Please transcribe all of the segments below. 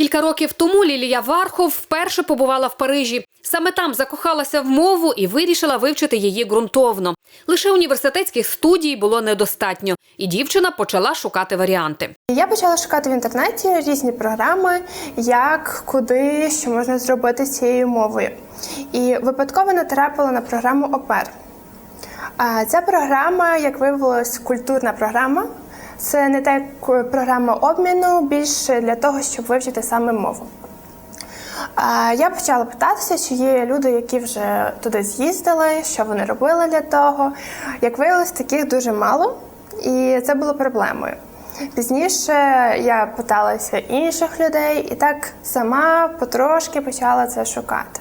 Кілька років тому Лілія Вархов вперше побувала в Парижі. Саме там закохалася в мову і вирішила вивчити її ґрунтовно. Лише університетських студій було недостатньо, і дівчина почала шукати варіанти. Я почала шукати в інтернеті різні програми, як, куди, що можна зробити з цією мовою. І випадково натрапила на програму ОПЕР. Ця програма, як виявилось, культурна програма. Це не та як програма обміну, більше для того, щоб вивчити саме мову. Я почала питатися, чи є люди, які вже туди з'їздили, що вони робили для того. Як виявилось, таких дуже мало, і це було проблемою. Пізніше я питалася інших людей і так сама потрошки почала це шукати.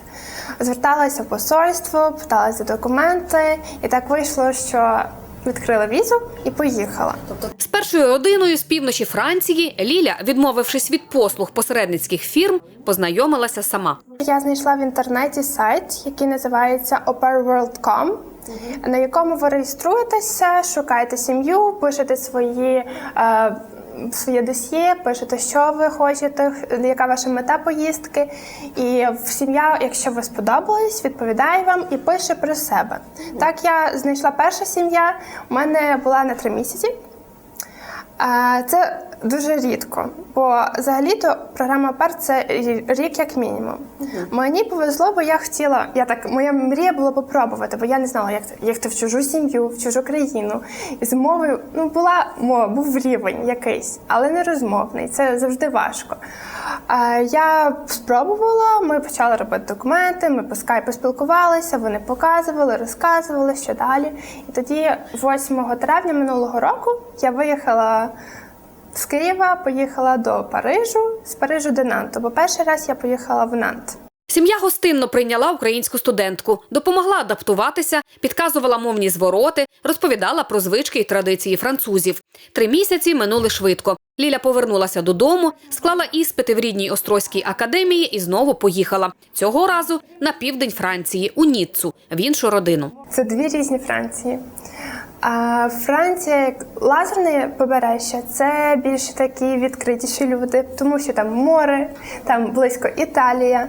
Зверталася в посольство, питалася документи, і так вийшло, що відкрила візу і поїхала. З першою родиною з півночі Франції Ліля, відмовившись від послуг посередницьких фірм, познайомилася сама. Я знайшла в інтернеті сайт, який називається operworld.com, на якому ви реєструєтеся, шукаєте сім'ю, пишете свої. Е, Своє досьє, пишете, що ви хочете, яка ваша мета поїздки. І сім'я, якщо ви сподобались, відповідає вам і пише про себе. Так, я знайшла перша сім'я, у мене була на три місяці. Це дуже рідко, бо взагалі-то програма ПЕР це рік як мінімум. Мені повезло, бо я хотіла, я так, моя мрія була попробувати, бо я не знала, як їхати в чужу сім'ю, в чужу країну. І з мовою ну була мова, був рівень якийсь, але не розмовний. Це завжди важко. А, Я спробувала, ми почали робити документи, ми по скайпу спілкувалися, вони показували, розказували, що далі. І тоді, 8 травня минулого року, я виїхала. З Києва поїхала до Парижу, з Парижу до Нанту, бо перший раз я поїхала в Нант. Сім'я гостинно прийняла українську студентку, допомогла адаптуватися, підказувала мовні звороти, розповідала про звички і традиції французів. Три місяці минули швидко. Ліля повернулася додому, склала іспити в рідній Острозькій академії і знову поїхала. Цього разу на південь Франції, у Ніццу, в іншу родину. Це дві різні Франції. А Франція, як лазерне побережжя, це більш такі відкритіші люди, тому що там море, там близько Італія.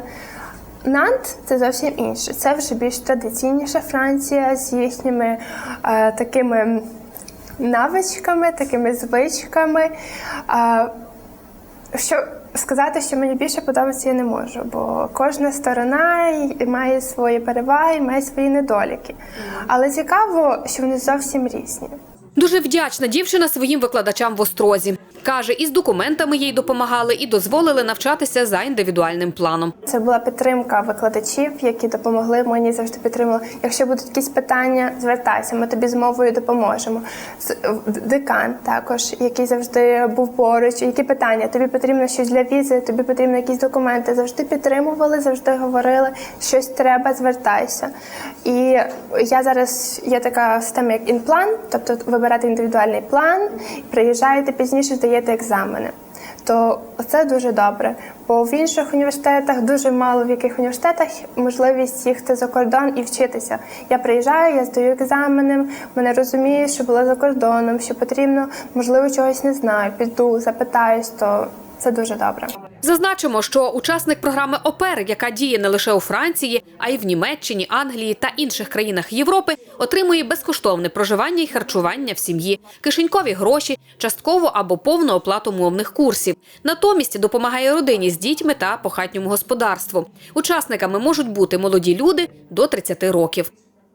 Нант це зовсім інше. Це вже більш традиційніша Франція з їхніми е, такими навичками, такими звичками. Е, що сказати, що мені більше подобається, я не можу, бо кожна сторона має свої переваги, має свої недоліки. Але цікаво, що вони зовсім різні. Дуже вдячна дівчина своїм викладачам в Острозі. Каже, із документами їй допомагали і дозволили навчатися за індивідуальним планом. Це була підтримка викладачів, які допомогли мені завжди підтримали. Якщо будуть якісь питання, звертайся, ми тобі з мовою допоможемо. З- Декан також, який завжди був поруч. Які питання? Тобі потрібно щось для візи, тобі потрібно якісь документи. Завжди підтримували, завжди говорили, щось треба, звертайся. І я зараз є така система, як інплан, тобто вибирати індивідуальний план, приїжджаєте пізніше, здаєте екзамени. То це дуже добре. Бо в інших університетах дуже мало в яких університетах можливість їхати за кордон і вчитися. Я приїжджаю, я здаю екзамени, мене розуміють, що була за кордоном, що потрібно, можливо, чогось не знаю. Піду, запитаюсь, то це дуже добре. Зазначимо, що учасник програми ОПЕР, яка діє не лише у Франції, а й в Німеччині, Англії та інших країнах Європи, отримує безкоштовне проживання і харчування в сім'ї, кишенькові гроші, часткову або повну оплату мовних курсів. Натомість допомагає родині з дітьми та по хатньому господарству. Учасниками можуть бути молоді люди до 30 років.